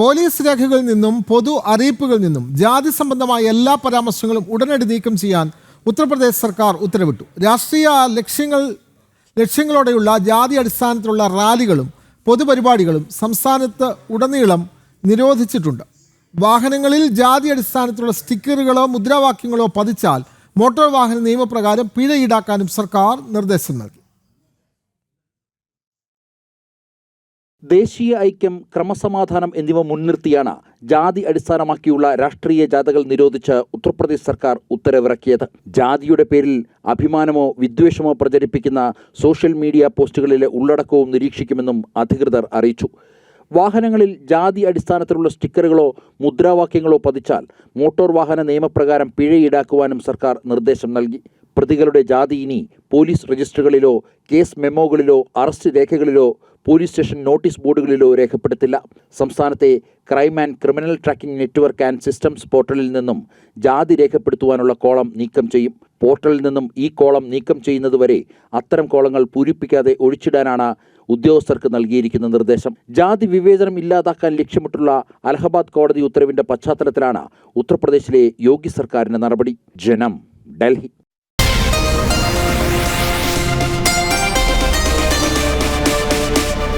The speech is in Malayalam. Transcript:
പോലീസ് രേഖകളിൽ നിന്നും പൊതു അറിയിപ്പുകളിൽ നിന്നും ജാതി സംബന്ധമായ എല്ലാ പരാമർശങ്ങളും ഉടനടി നീക്കം ചെയ്യാൻ ഉത്തർപ്രദേശ് സർക്കാർ ഉത്തരവിട്ടു. രാഷ്ട്രീയ ലക്ഷ്യങ്ങൾ ലക്ഷ്യങ്ങളോടെയുള്ള ജാതി അടിസ്ഥാനത്തിലുള്ള റാലികളും പൊതുപരിപാടികളും സംസ്ഥാനത്ത് ഉടനീളം നിരോധിച്ചിട്ടുണ്ട്. വാഹനങ്ങളിൽ ജാതി അടിസ്ഥാനത്തിലുള്ള സ്റ്റിക്കറുകളോ മുദ്രാവാക്യങ്ങളോ പതിച്ചാൽ മോട്ടോർ വാഹന നിയമപ്രകാരം പിഴ ഈടാക്കാനും സർക്കാർ നിർദ്ദേശം നൽകി. ദേശീയ ഐക്യം ക്രമസമാധാനം എന്നിവ മുൻനിർത്തിയാണ് ജാതി അടിസ്ഥാനമാക്കിയുള്ള രാഷ്ട്രീയ ജാഥകൾ നിരോധിച്ച് ഉത്തർപ്രദേശ് സർക്കാർ ഉത്തരവിറക്കിയത്. ജാതിയുടെ പേരിൽ അഭിമാനമോ വിദ്വേഷമോ പ്രചരിപ്പിക്കുന്ന സോഷ്യൽ മീഡിയ പോസ്റ്റുകളിലെ ഉള്ളടക്കവും നിരീക്ഷിക്കുമെന്നും അധികൃതർ അറിയിച്ചു. വാഹനങ്ങളിൽ ജാതി അടിസ്ഥാനത്തിലുള്ള സ്റ്റിക്കറുകളോ മുദ്രാവാക്യങ്ങളോ പതിച്ചാൽ മോട്ടോർ വാഹന നിയമപ്രകാരം പിഴ ഈടാക്കുവാനും സർക്കാർ നിർദ്ദേശം നൽകി. പ്രതികളുടെ ജാതി ഇനി പോലീസ് രജിസ്റ്ററുകളിലോ കേസ് മെമ്മോകളിലോ അറസ്റ്റ് രേഖകളിലോ പോലീസ് സ്റ്റേഷൻ നോട്ടീസ് ബോർഡുകളിലോ രേഖപ്പെടുത്തില്ല. സംസ്ഥാനത്തെ crime and criminal tracking network and systems പോർട്ടലിൽ നിന്നും ജാതി രേഖപ്പെടുത്തുവാനുള്ള കോളം നീക്കം ചെയ്യും. പോർട്ടലിൽ നിന്നും ഈ കോളം നീക്കം ചെയ്യുന്നതുവരെ അത്തരം കോളങ്ങൾ പൂരിപ്പിക്കാതെ ഒഴിച്ചിടാനാണ് ഉദ്യോഗസ്ഥർക്ക് നൽകിയിരിക്കുന്ന നിർദ്ദേശം. ജാതി വിവേചനം ഇല്ലാതാക്കാൻ ലക്ഷ്യമിട്ടുള്ള അലഹബാദ് കോടതി ഉത്തരവിന്റെ പശ്ചാത്തലത്തിലാണ് ഉത്തർപ്രദേശിലെ യോഗി സർക്കാരിന്റെ നടപടി. ജനം ഡൽഹി.